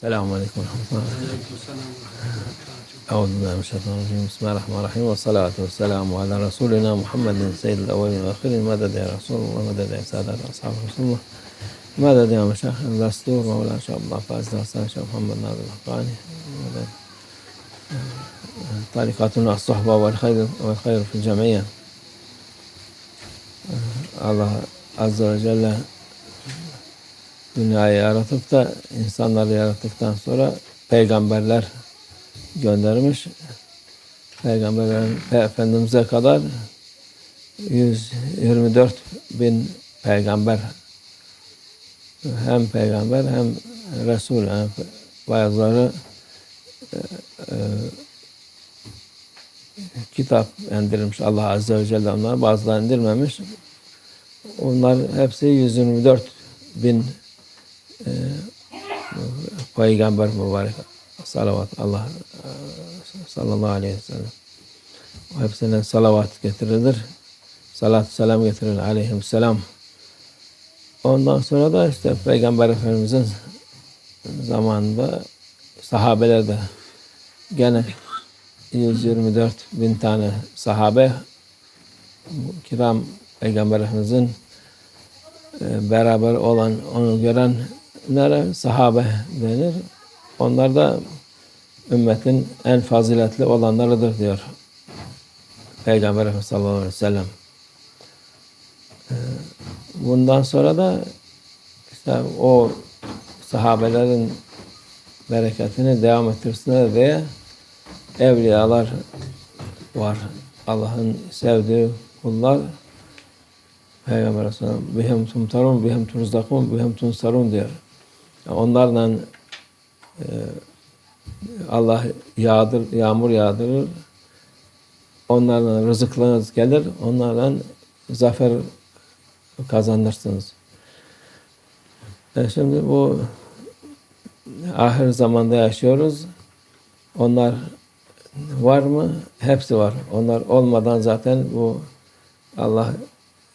السلام عليكم ورحمة الله أعوذ بالله من الشيطان الرجيم. بسم الله الرحمن الرحيم. والصلاة والسلام على رسولنا محمد سيد الأولين والآخرين. مدد يا رسول الله مدد يا سادات أصحاب رسول الله؟ مدد يا مشايخ الدستور مولانا عبد الله فاز داستان شيخ محمد ناظر الحقاني طريقتنا الصحبة والخير والخير في الجمعية Azze ve Celle dünyayı yaratıp da insanları yarattıktan sonra peygamberler göndermiş. Peygamberlerin Efendimiz'e kadar 124 bin peygamber hem peygamber hem Resul yani bazıları e, e, kitap indirmiş Allah Azze ve Celle onlara bazıları indirmemiş. Onlar hepsi 124 bin e, peygamber mübarek salavat Allah sallallahu aleyhi ve sellem. Hepsine salavat getirilir. Salat selam getirilir aleyhisselam. Ondan sonra da işte Peygamber Efendimizin zamanında sahabeler de gene 124 bin tane sahabe kiram Peygamber Efendimizin e, beraber olan, onu görenlere sahabe denir. Onlar da ümmetin en faziletli olanlarıdır diyor Peygamber Efendimiz sallallahu aleyhi ve sellem. E, bundan sonra da işte o sahabelerin bereketini devam ettirsinler diye evliyalar var. Allah'ın sevdiği kullar Peygamber Aleyhisselam bihim tumtarun, bihim turzakun, bihim tunsarun diyor. Onlarla e, Allah yağdır, yağmur yağdırır. Onlarla rızıklarınız gelir. Onlarla zafer kazanırsınız. E şimdi bu ahir zamanda yaşıyoruz. Onlar var mı? Hepsi var. Onlar olmadan zaten bu Allah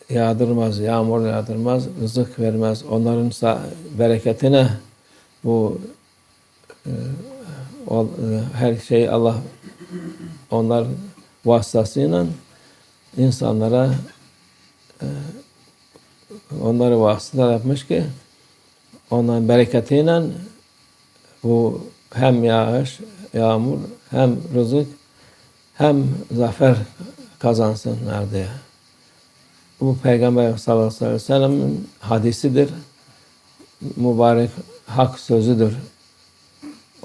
yağdırmaz, yağmur yağdırmaz, rızık vermez. Onların bereketine bu e, e, her şey Allah onlar vasıtasıyla insanlara e, onları vasıtalar yapmış ki onların bereketiyle bu hem yağış, yağmur, hem rızık, hem zafer kazansınlar diye. Bu Peygamber sallallahu aleyhi ve sellem'in hadisidir. Mübarek hak sözüdür.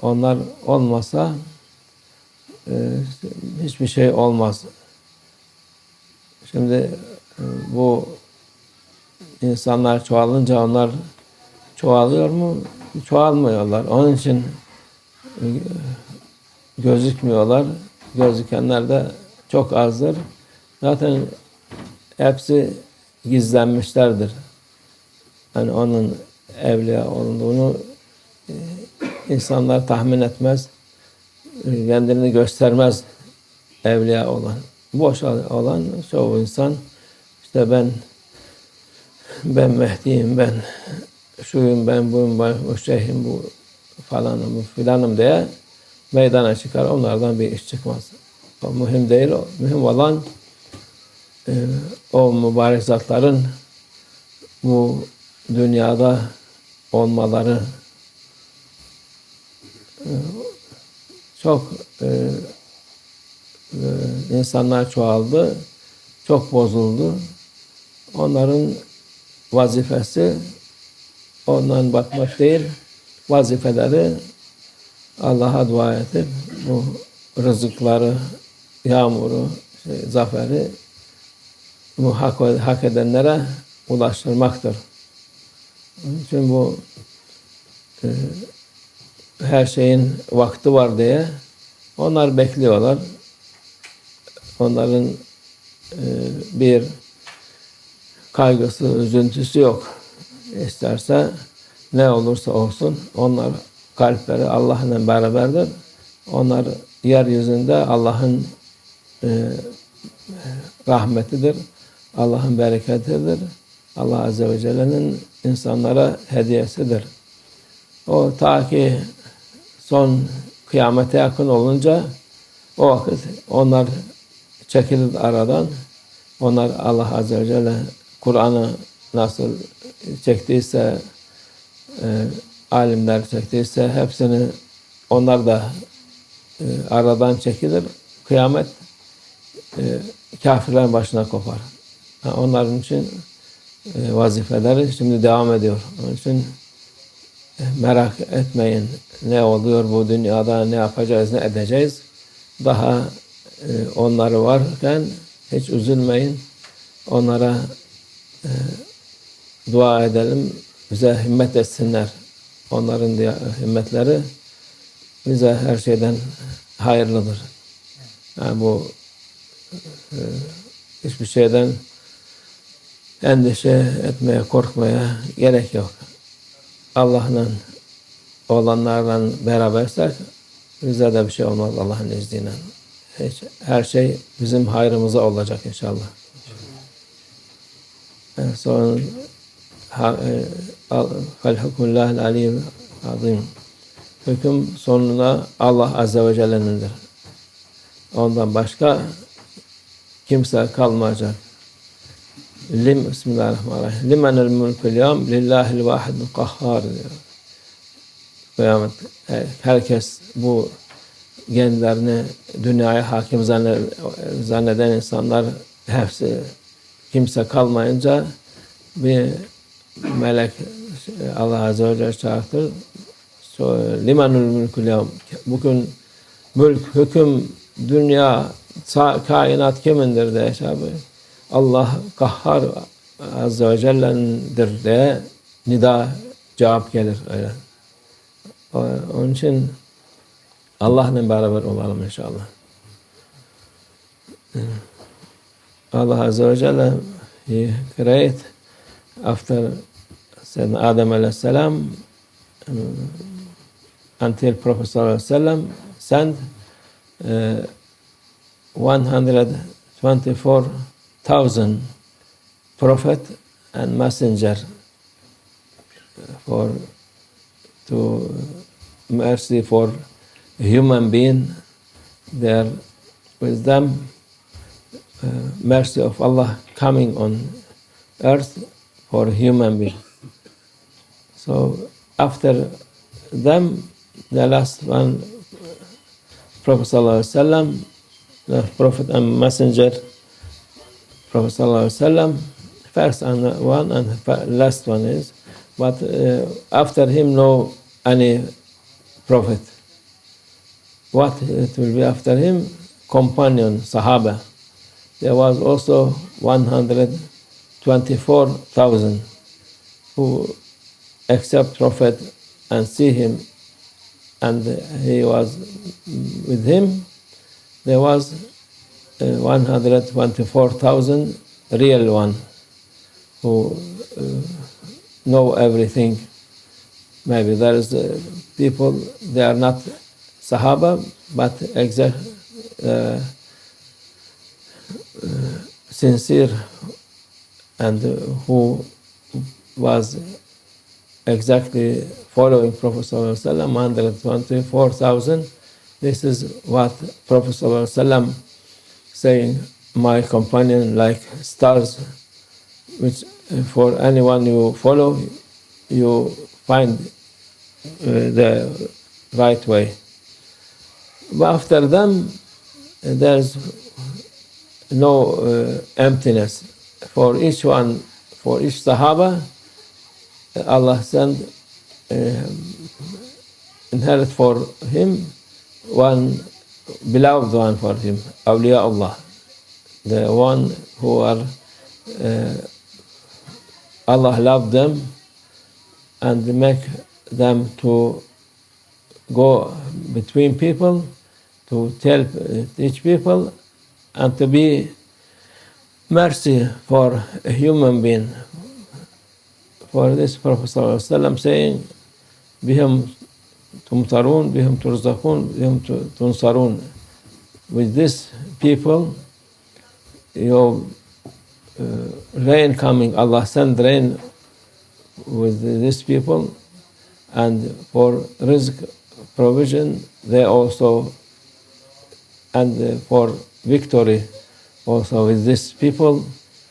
Onlar olmasa e, hiçbir şey olmaz. Şimdi e, bu insanlar çoğalınca onlar çoğalıyor mu? Çoğalmıyorlar. Onun için e, gözükmüyorlar. Gözükenler de çok azdır. Zaten hepsi gizlenmişlerdir. Yani onun evliya olduğunu e, insanlar tahmin etmez. Kendini göstermez evliya olan. Boş olan çoğu insan işte ben ben Mehdi'yim, ben şuyum, ben buyum, ben bu şeyhim, bu falanım, bu filanım diye meydana çıkar. Onlardan bir iş çıkmaz. O mühim değil. O. Mühim olan e, o mübarek zatların bu dünyada olmaları e, çok e, e, insanlar çoğaldı, çok bozuldu. Onların vazifesi ondan bakmak değil, vazifeleri Allah'a dua edip bu rızıkları, yağmuru, şey, zaferi bu hak, hak edenlere ulaştırmaktır. Onun için bu e, her şeyin vakti var diye onlar bekliyorlar. Onların e, bir kaygısı, üzüntüsü yok. İsterse ne olursa olsun onlar kalpleri Allah'la beraberdir. Onlar yeryüzünde Allah'ın e, rahmetidir. Allah'ın bereketidir. Allah Azze ve Celle'nin insanlara hediyesidir. O ta ki son kıyamete yakın olunca o vakit onlar çekilir aradan. Onlar Allah Azze ve Celle Kur'an'ı nasıl çektiyse e, alimler çektiyse hepsini onlar da e, aradan çekilir. Kıyamet e, kafirlerin başına kopar. Onların için e, vazifeleri şimdi devam ediyor. Onun için e, merak etmeyin ne oluyor bu dünyada, ne yapacağız, ne edeceğiz. Daha e, onları varken hiç üzülmeyin. Onlara dua edelim, bize himmet etsinler. Onların himmetleri bize her şeyden hayırlıdır. Yani bu hiçbir şeyden endişe etmeye, korkmaya gerek yok. Allah'la olanlarla berabersek bize de bir şey olmaz Allah'ın izniyle. Hiç, her şey bizim hayrımıza olacak inşallah. Evet, sonra fel hukmullahil aliyyil azim. Hüküm sonuna Allah Azze ve Celle'nindir. Ondan başka kimse kalmayacak. Lim Bismillahirrahmanirrahim. Limenel mulkul yevm lillahil vahidil kahhar diyor. Kıyamet. Herkes bu kendilerini dünyaya hakim zanneden insanlar hepsi kimse kalmayınca bir melek Allah Azze ve Celle çağırtır. So, limanul mülkül yevm. Bugün mülk, hüküm, dünya, kainat kimindir diye abi. Allah kahhar Azze ve Celle'nindir diye nida cevap gelir öyle. Onun için Allah'la beraber olalım inşallah. Allah Azze ve Celle He created after Sayyidina Adam alayhi salam until Prophet sallallahu sent uh, 124,000 prophet and messenger for to mercy for human being. Their wisdom uh, mercy of Allah coming on earth for human being. So after them the last one Prophet wasallam the Prophet and Messenger, Prophet Sallallahu first and one and last one is, but uh, after him no any Prophet. What it will be after him? Companion, Sahaba. There was also 124,000 who accept Prophet and see him and he was with him there was 124,000 real one who uh, know everything. Maybe there is uh, people, they are not Sahaba, but exact, uh, uh, sincere and who was exactly following Prophet Sallallahu 124,000 this is what Prophet saying, my companion like stars, which for anyone you follow, you find uh, the right way. But after them, there's no uh, emptiness. For each one, for each Sahaba, Allah sent uh, inherit for him one beloved one for him, Awliya Allah, the one who are uh, Allah love them and make them to go between people, to tell each people, and to be mercy for a human being. For this Prophet ﷺ saying, بهم Tumtarun, bihim turzakun, bihim tunsarun. With this people, your uh, rain coming, Allah send rain with these people, and for risk provision, they also, and for victory also with these people,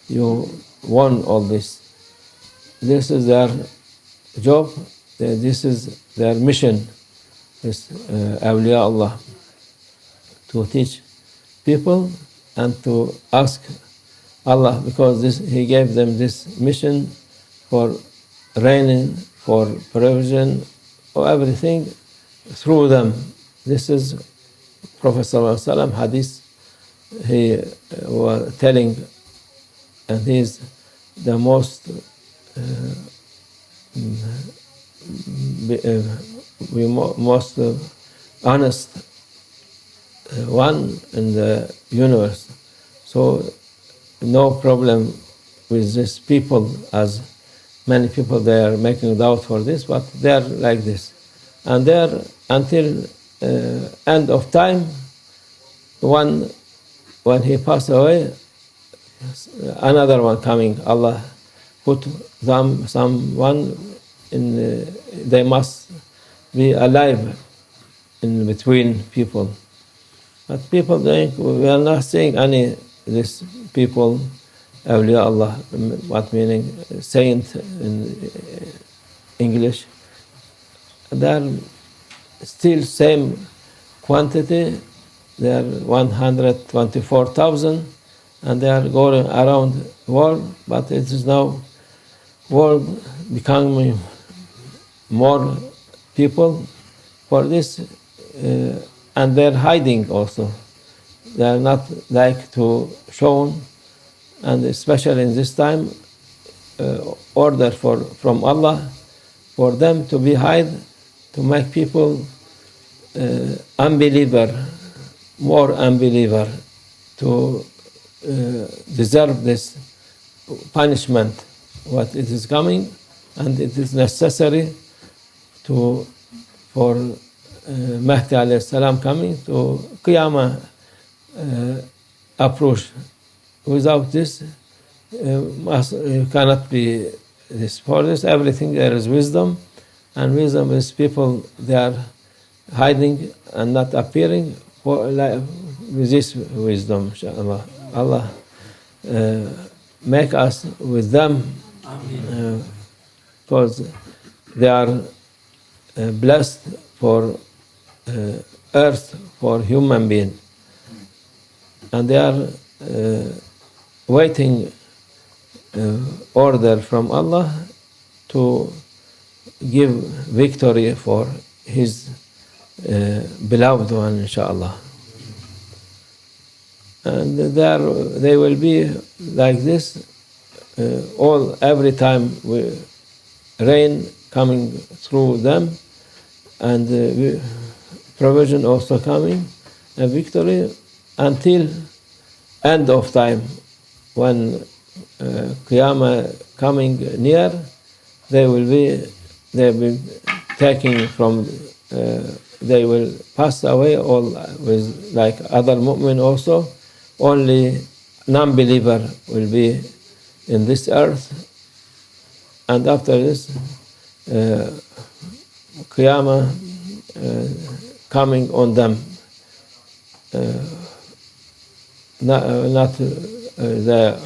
you won all this. This is their job this is their mission, this uh, awliya Allah, to teach people and to ask Allah because this, He gave them this mission for raining, for provision, for everything through them. This is Prophet ﷺ hadith he uh, was telling, and he's the most uh, be- uh, most honest uh, one in the universe. So no problem with these people as many people they are making doubt for this, but they are like this. And there until uh, end of time, one when he passed away, another one coming. Allah put them someone in. Uh, they must be alive in between people. But people think we are not seeing any these people, awliya Allah, what meaning saint in English. They are still same quantity. They are 124,000 and they are going around world, but it is now world becoming more people for this uh, and they're hiding also. They are not like to shown, and especially in this time uh, order for from Allah for them to be hide to make people uh, unbeliever more unbeliever to uh, deserve this punishment what it is coming and it is necessary to for uh, Mahdi alayhi salam coming to Qiyamah uh, approach. Without this uh, must, cannot be this. For this everything there is wisdom and wisdom is people they are hiding and not appearing for like, with this wisdom inshallah. Allah uh, make us with them because they are uh, blessed for uh, earth for human being. And they are uh, waiting uh, order from Allah to give victory for his beloved one inshallah. And there they will be like this uh, all every time we, rain coming through them. And uh, provision also coming and victory until end of time when uh, coming near they will be they will be taking from uh, they will pass away all with like other mu'min also. Only non-believer will be in this earth. And after this Qiyamah uh, coming on them uh, not, uh, not uh, the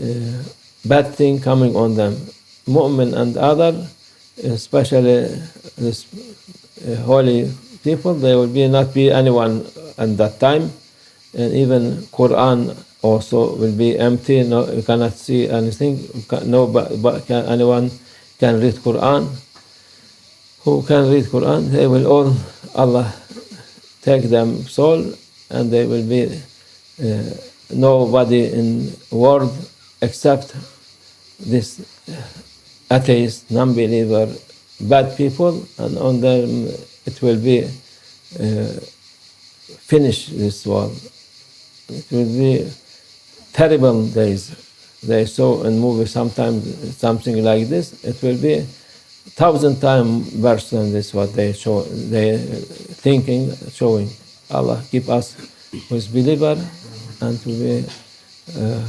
uh, bad thing coming on them. Mu'min and other especially this uh, holy people there will be not be anyone at that time. And even Quran also will be empty. No you cannot see anything. No but, but can anyone can read Quran. Who can read Quran? They will all Allah take them soul and they will be uh, nobody in world except this atheist non-believer bad people and on them it will be uh, finish this world. It will be terrible days they saw in movie sometimes something like this it will be thousand times worse than this what they show they thinking showing allah keep us with believer and to be uh,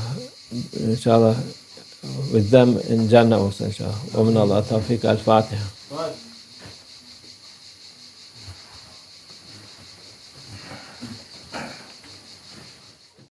inshallah with them in jannah also inshallah ومن الله توفيق الفاتحه